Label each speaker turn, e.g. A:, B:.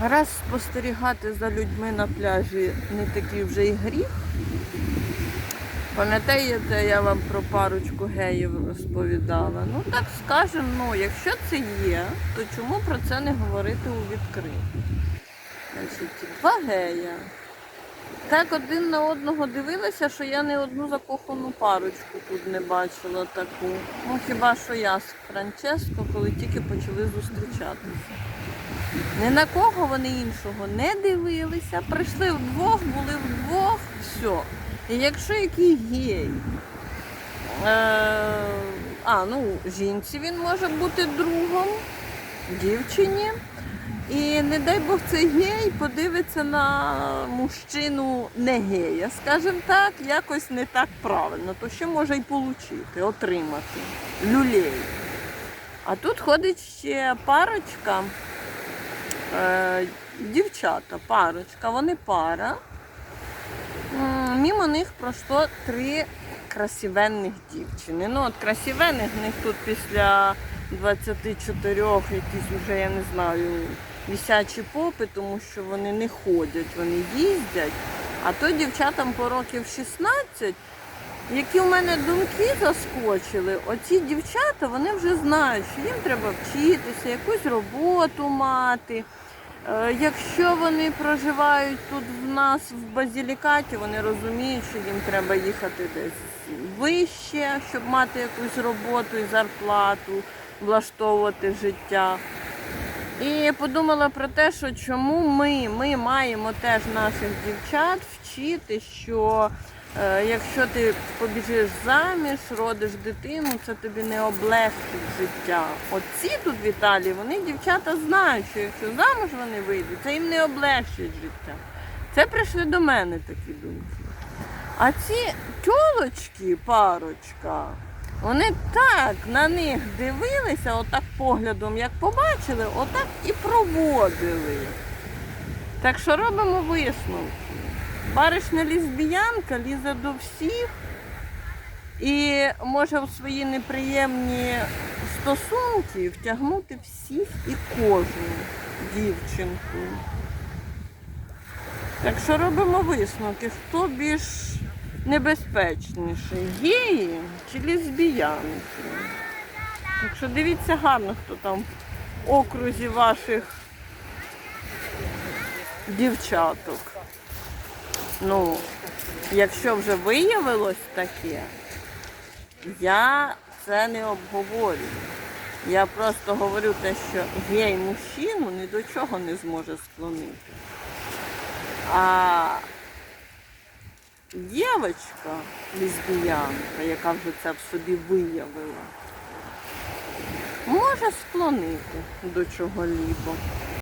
A: Раз спостерігати за людьми на пляжі не такий вже і гріх. Пам'ятаєте, я вам про парочку геїв розповідала? Ну так скажемо, ну, якщо це є, то чому про це не говорити у відкриту? Значить, два гея. Так один на одного дивилися, що я не одну закохану парочку тут не бачила таку. Ну хіба що я з Франческо, коли тільки почали зустрічатися. Ні на кого вони іншого не дивилися, прийшли вдвох, були вдвох, все. І якщо який гей, е, а, ну, жінці він може бути другом, дівчині. І не дай Бог цей гей подивиться на мужчину не гея, скажімо так, якось не так правильно, то що може й отримати, отримати люлей. А тут ходить ще парочка, е, дівчата, парочка, вони пара. Мімо них пройшло три красивенних дівчини. Ну, от красивенних в них тут після 24 якісь вже, я не знаю, висячі попи, тому що вони не ходять, вони їздять. А то дівчатам по років 16, які в мене думки заскочили, оці дівчата вони вже знають, що їм треба вчитися, якусь роботу мати. Е, Якщо вони проживають тут в нас в Базілікаті, вони розуміють, що їм треба їхати десь вище, щоб мати якусь роботу і зарплату, влаштовувати життя. І подумала про те, що чому ми, ми маємо теж наших дівчат вчити, що е, якщо ти побіжиш заміж, родиш дитину, це тобі не облегчить життя. Оці тут в Італії, вони дівчата знають, що якщо замуж вони вийдуть, це їм не облегчить життя. Це прийшли до мене такі думки. А ці тьолочки, парочка, вони так на них дивилися, отак поглядом, як побачили, отак і проводили. Так що робимо висновки. Баришня лесбіянка лізе до всіх і може в свої неприємні стосунки втягнути всіх і кожну дівчинку. Так що робимо висновки, хто більш небезпечніший, геї чи лесбіянки. Так що дивіться гарно, хто там в окрузі ваших дівчаток. Ну, якщо вже виявилось таке, я це не обговорюю. Я просто говорю те, що гей мужчину ні до чого не зможе склонити. А дівчинка, лесбіянка, яка вже це в собі виявила, може склонити до чого-либо.